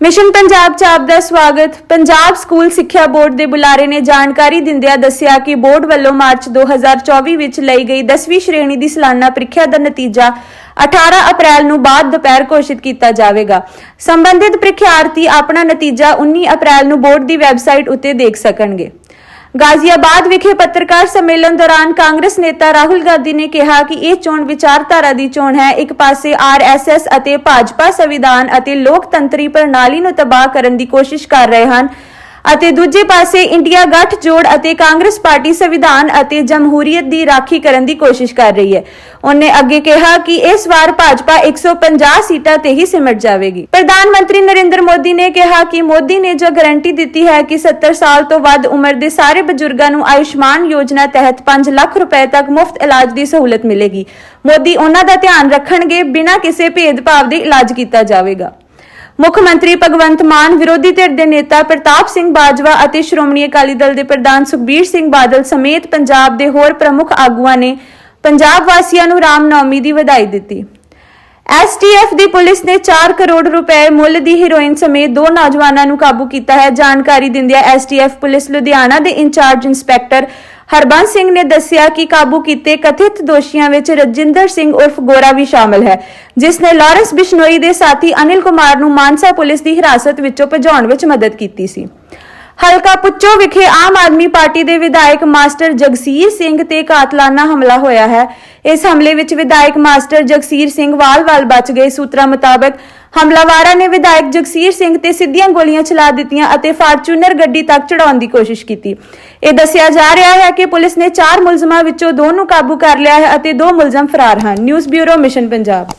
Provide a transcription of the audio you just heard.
Mission Punjab ਚ ਆਪ ਦਾ ਸਵਾਗਤ। ਪੰਜਾਬ ਸਕੂਲ ਸਿੱਖਿਆ ਬੋਰਡ ਦੇ ਬੁਲਾਰੇ ਨੇ ਜਾਣਕਾਰੀ ਦਿੰਦਿਆਂ ਦੱਸਿਆ ਕਿ ਬੋਰਡ ਵੱਲੋਂ ਮਾਰਚ 2024 ਵਿੱਚ ਲਈ ਗਈ 10ਵੀਂ ਸ਼੍ਰੇਣੀ ਦੀ ਸਾਲਾਨਾ ਪ੍ਰੀਖਿਆ ਦਾ ਨਤੀਜਾ 18 ਅਪ੍ਰੈਲ ਨੂੰ ਬਾਅਦ ਦੁਪਹਿਰ ਘੋਸ਼ਿਤ ਕੀਤਾ ਜਾਵੇਗਾ। ਸੰਬੰਧਿਤ ਪ੍ਰੀਖਿਆਰਥੀ ਆਪਣਾ ਨਤੀਜਾ 19 ਅਪ੍ਰੈਲ ਨੂੰ ਬੋਰਡ ਦੀ ਵੈਬਸਾਈਟ ਉੱਤੇ ਦੇਖ ਸਕਣਗੇ। ਗਾਜ਼ੀਆਬਾਦ ਵਿਖੇ ਪੱਤਰਕਾਰ ਸੰਮੇਲਨ ਦੌਰਾਨ ਕਾਂਗਰਸ ਨੇਤਾ ਰਾਹੁਲ ਗਾਂਧੀ ਨੇ ਕਿਹਾ ਕਿ ਇਹ ਚੋਣ ਵਿਚਾਰਧਾਰਾ ਦੀ ਚੋਣ ਹੈ। ਇੱਕ ਪਾਸੇ ਆਰਐਸਐਸ ਅਤੇ ਭਾਜਪਾ ਸੰਵਿਧਾਨ ਅਤੇ ਲੋਕਤੰਤਰੀ ਪ੍ਰਣਾਲੀ ਨੂੰ ਤਬਾਹ ਕਰਨ ਦੀ ਕੋਸ਼ਿਸ਼ ਕਰ ਰਹੇ ਹਨ। ਅਤੇ ਦੂਜੇ ਪਾਸੇ ਇੰਡੀਆ ਗੱਠ ਜੋੜ ਅਤੇ ਕਾਂਗਰਸ ਪਾਰਟੀ ਸੰਵਿਧਾਨ ਅਤੇ ਜਮਹੂਰੀਅਤ ਦੀ ਰਾਖੀ ਕਰਨ ਦੀ ਕੋਸ਼ਿਸ਼ ਕਰ ਰਹੀ ਹੈ। ਉਹਨੇ ਅੱਗੇ ਕਿਹਾ ਕਿ ਇਸ ਵਾਰ ਭਾਜਪਾ 150 ਸੀਟਾਂ ਤੇ ਹੀ ਸਿਮਟ ਜਾਵੇਗੀ। ਪ੍ਰਧਾਨ ਮੰਤਰੀ ਨਰਿੰਦਰ ਮੋਦੀ ਨੇ ਕਿਹਾ ਕਿ ਮੋਦੀ ਨੇ ਜੋ ਗਾਰੰਟੀ ਦਿੱਤੀ ਹੈ ਕਿ 70 ਸਾਲ ਤੋਂ ਵੱਧ ਉਮਰ ਦੇ ਸਾਰੇ ਬਜ਼ੁਰਗਾਂ ਨੂੰ ਆਯੁਸ਼ਮਾਨ ਯੋਜਨਾ ਤਹਿਤ 5 ਲੱਖ ਰੁਪਏ ਤੱਕ ਮੁਫਤ ਇਲਾਜ ਦੀ ਸਹੂਲਤ ਮਿਲੇਗੀ। ਮੋਦੀ ਉਹਨਾਂ ਦਾ ਧਿਆਨ ਰੱਖਣਗੇ ਬਿਨਾਂ ਕਿਸੇ ਭੇਦਭਾਵ ਦੇ ਇਲਾਜ ਕੀਤਾ ਜਾਵੇਗਾ। ਮੁੱਖ ਮੰਤਰੀ ਭਗਵੰਤ ਮਾਨ, ਵਿਰੋਧੀ ਧਿਰ ਦੇ ਨੇਤਾ ਪ੍ਰਤਾਪ ਸਿੰਘ ਬਾਜਵਾ ਅਤੇ ਸ਼੍ਰੋਮਣੀ ਅਕਾਲੀ ਦਲ ਦੇ ਪ੍ਰਧਾਨ ਸੁਖਬੀਰ ਸਿੰਘ ਬਾਦਲ ਸਮੇਤ ਪੰਜਾਬ ਦੇ ਹੋਰ ਪ੍ਰਮੁੱਖ ਆਗੂਆਂ ਨੇ ਪੰਜਾਬ ਵਾਸੀਆਂ ਨੂੰ ਰਾਮਨੌਮੀ ਦੀ ਵਧਾਈ ਦਿੱਤੀ। ਐਸਟੀਐਫ ਦੀ ਪੁਲਿਸ ਨੇ 4 ਕਰੋੜ ਰੁਪਏ ਮੁੱਲ ਦੀ ਹੀਰੋਇਨ ਸਮੇਤ ਦੋ ਨੌਜਵਾਨਾਂ ਨੂੰ ਕਾਬੂ ਕੀਤਾ ਹੈ। ਜਾਣਕਾਰੀ ਦਿੰਦਿਆਂ ਐਸਟੀਐਫ ਪੁਲਿਸ ਲੁਧਿਆਣਾ ਦੇ ਇੰਚਾਰਜ ਇੰਸਪੈਕਟਰ ਹਰਬੰਸ ਸਿੰਘ ਨੇ ਦੱਸਿਆ ਕਿ ਕਾਬੂ ਕੀਤੇ ਕਥਿਤ ਦੋਸ਼ੀਆਂ ਵਿੱਚ ਰਜਿੰਦਰ ਸਿੰਘ ਉਰਫ ਗੋਰਾ ਵੀ ਸ਼ਾਮਲ ਹੈ, ਜਿਸ ਨੇ ਲਾਰੈਂਸ ਬਿਸ਼ਨੋਈ ਦੇ ਸਾਥੀ ਅਨਿਲ ਕੁਮਾਰ ਨੂੰ ਮਾਨਸਾ ਪੁਲਿਸ ਦੀ ਹਿਰਾਸਤ ਵਿੱਚੋਂ ਭਜਾਉਣ ਵਿੱਚ ਮਦਦ ਕੀਤੀ ਸੀ। ਹਲਕਾ ਪੁੱਚੋ ਵਿਖੇ ਆਮ ਆਦਮੀ ਪਾਰਟੀ ਦੇ ਵਿਧਾਇਕ ਮਾਸਟਰ ਜਗਸੀਰ ਸਿੰਘ ਤੇ ਕਾਤਲਾਨਾ ਹਮਲਾ ਹੋਇਆ ਹੈ। ਇਸ ਹਮਲੇ ਵਿੱਚ ਵਿਧਾਇਕ ਮਾਸਟਰ ਜਗਸੀਰ ਸਿੰਘ ਵਾਲ-ਵਾਲ ਬਚ ਗਏ। ਸੂਤਰਾਂ ਮੁਤਾਬਕ ਹਮਲਾਵਾਰਾਂ ਨੇ ਵਿਧਾਇਕ ਜਗਸੀਰ ਸਿੰਘ ਤੇ ਸਿੱਧੀਆਂ ਗੋਲੀਆਂ ਚਲਾ ਦਿੱਤੀਆਂ ਅਤੇ ਫਾਰਚੂਨਰ ਗੱਡੀ ਤੱਕ ਚੜਾਉਣ ਦੀ ਕੋਸ਼ਿਸ਼ ਕੀਤੀ। ਇਹ ਦੱਸਿਆ ਜਾ ਰਿਹਾ ਹੈ ਕਿ ਪੁਲਿਸ ਨੇ ਚਾਰ ਮੁਲਜ਼ਮਾਂ ਵਿੱਚੋਂ ਦੋ ਨੂੰ ਕਾਬੂ ਕਰ ਲਿਆ ਹੈ ਅਤੇ ਦੋ ਮੁਲਜ਼ਮ ਫਰਾਰ ਹਨ। News bureau mission Punjab.